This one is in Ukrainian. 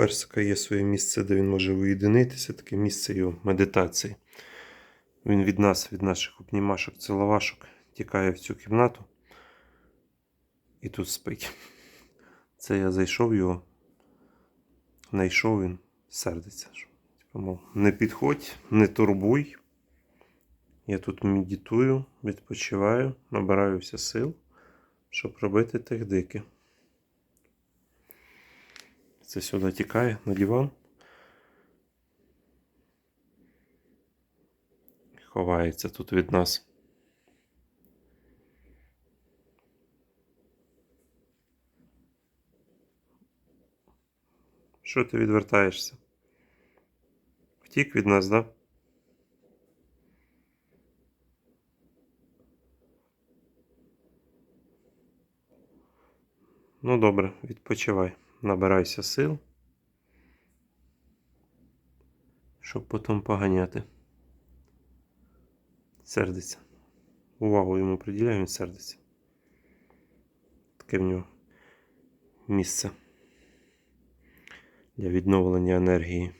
персика є своє місце, де він може уєдинитися, таке місце його медитації. Він від нас, від наших обнімашок, ціловашок, тікає в цю кімнату і тут спить. Це я зайшов його, знайшов він, сердиться. що, Типу, не підходь, не турбуй. Я тут медитую, відпочиваю, набираюся сил, щоб робити тих дики. Це сюди тікає на диван. Ховається тут від нас. Що ти відвертаєшся? Втік від нас, да? Ну добре, відпочивай. Набирайся сил. Щоб потім поганяти. Сердиться. Увагу йому приділяю, він сердиться. Таке в нього місце для відновлення енергії.